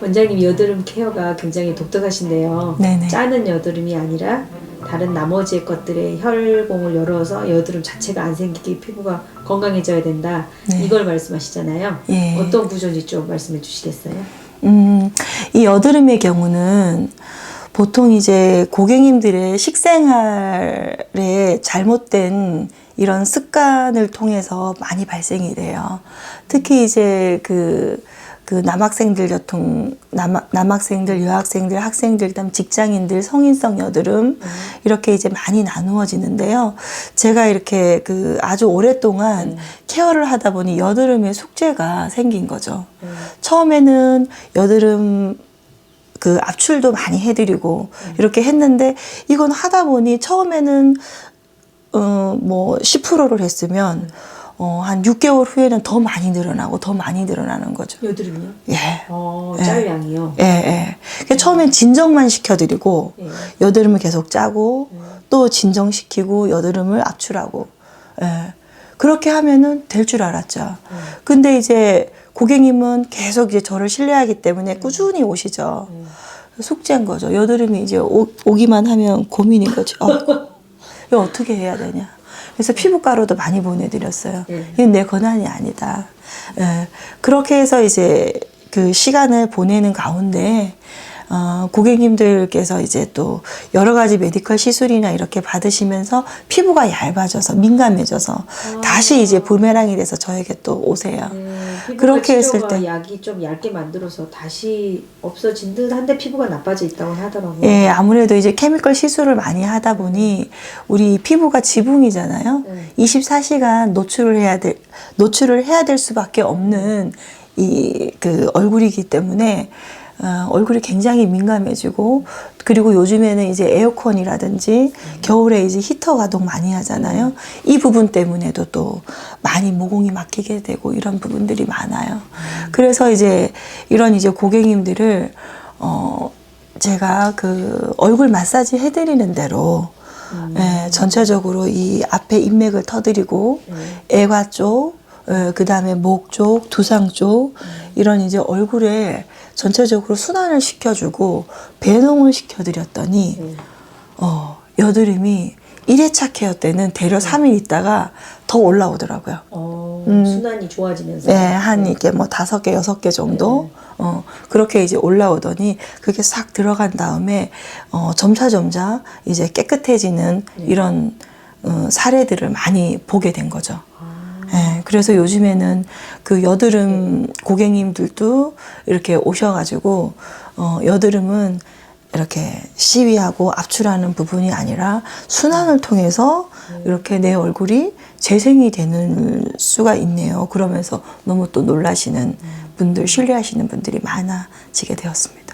원장님 여드름 케어가 굉장히 독특하신데요. 네네. 짜는 여드름이 아니라 다른 나머지 것들의 혈공을 열어서 여드름 자체가 안 생기게 피부가 건강해져야 된다. 네. 이걸 말씀하시잖아요. 예. 어떤 구조인지 좀 말씀해 주시겠어요? 음, 이 여드름의 경우는 보통 이제 고객님들의 식생활에 잘못된 이런 습관을 통해서 많이 발생이 돼요. 특히 이제 그, 그 남학생들 여통, 남, 남학생들, 여학생들, 학생들, 그다음 직장인들, 성인성 여드름, 이렇게 이제 많이 나누어지는데요. 제가 이렇게 그 아주 오랫동안 케어를 하다 보니 여드름의 숙제가 생긴 거죠. 처음에는 여드름 그 압출도 많이 해드리고 이렇게 했는데 이건 하다 보니 처음에는 어뭐 10%를 했으면 어 한 6개월 후에는 더 많이 늘어나고 더 많이 늘어나는 거죠. 여드름이요? 예. 어, 예. 짤량이요. 예, 예. 그러니까 처음엔 진정만 시켜드리고 예. 여드름을 계속 짜고 음. 또 진정시키고 여드름을 압출하고 예. 그렇게 하면은 될 줄 알았죠. 음. 근데 이제 고객님은 계속 이제 저를 신뢰하기 때문에 꾸준히 오시죠. 음. 숙제인 거죠. 여드름이 이제 오, 오기만 하면 고민인 거죠. 어, 이거 어떻게 해야 되냐. 그래서 피부과로도 많이 보내드렸어요. 예. 이건 내 권한이 아니다. 예. 그렇게 해서 이제 그 시간을 보내는 가운데 어, 고객님들께서 이제 또 여러 가지 메디컬 시술이나 이렇게 받으시면서 피부가 얇아져서 민감해져서 다시 이제 부메랑이 돼서 저에게 또 오세요. 음, 그렇게 했을 때. 약이 좀 얇게 만들어서 다시 없어진 듯한데 피부가 나빠져 있다고 하더라고요. 예, 아무래도 이제 케미컬 시술을 많이 하다 보니 우리 피부가 지붕이잖아요. 네. 24시간 노출을 해야 될 노출을 해야 될 수밖에 없는 이 그 얼굴이기 때문에 어, 얼굴이 굉장히 민감해지고 그리고 요즘에는 이제 에어컨이라든지 겨울에 이제 히터 가동 많이 하잖아요. 이 부분 때문에도 또 많이 모공이 막히게 되고 이런 부분들이 많아요. 그래서 이제 이런 이제 고객님들을 어 제가 그 얼굴 마사지 해드리는 대로 예, 전체적으로 이 앞에 인맥을 터드리고 애과 쪽, 그 다음에 목 쪽, 두상 쪽 이런 이제 얼굴에 전체적으로 순환을 시켜주고 배농을 시켜드렸더니 음. 어, 여드름이 1회차 케어 때는 대략 3일 있다가 더 올라오더라고요. 어, 음. 순환이 좋아지면서. 네, 한 이게 뭐 다섯 개, 여섯 개 정도, 어, 그렇게 이제 올라오더니 그게 싹 들어간 다음에, 어, 점차 점차 이제 깨끗해지는 이런, 어, 사례들을 많이 보게 된 거죠. 예, 그래서 요즘에는 그 여드름 고객님들도 이렇게 오셔가지고, 어, 여드름은 이렇게 시위하고 압출하는 부분이 아니라 순환을 통해서 이렇게 내 얼굴이 재생이 되는 수가 있네요. 그러면서 너무 또 놀라시는 분들, 신뢰하시는 분들이 많아지게 되었습니다.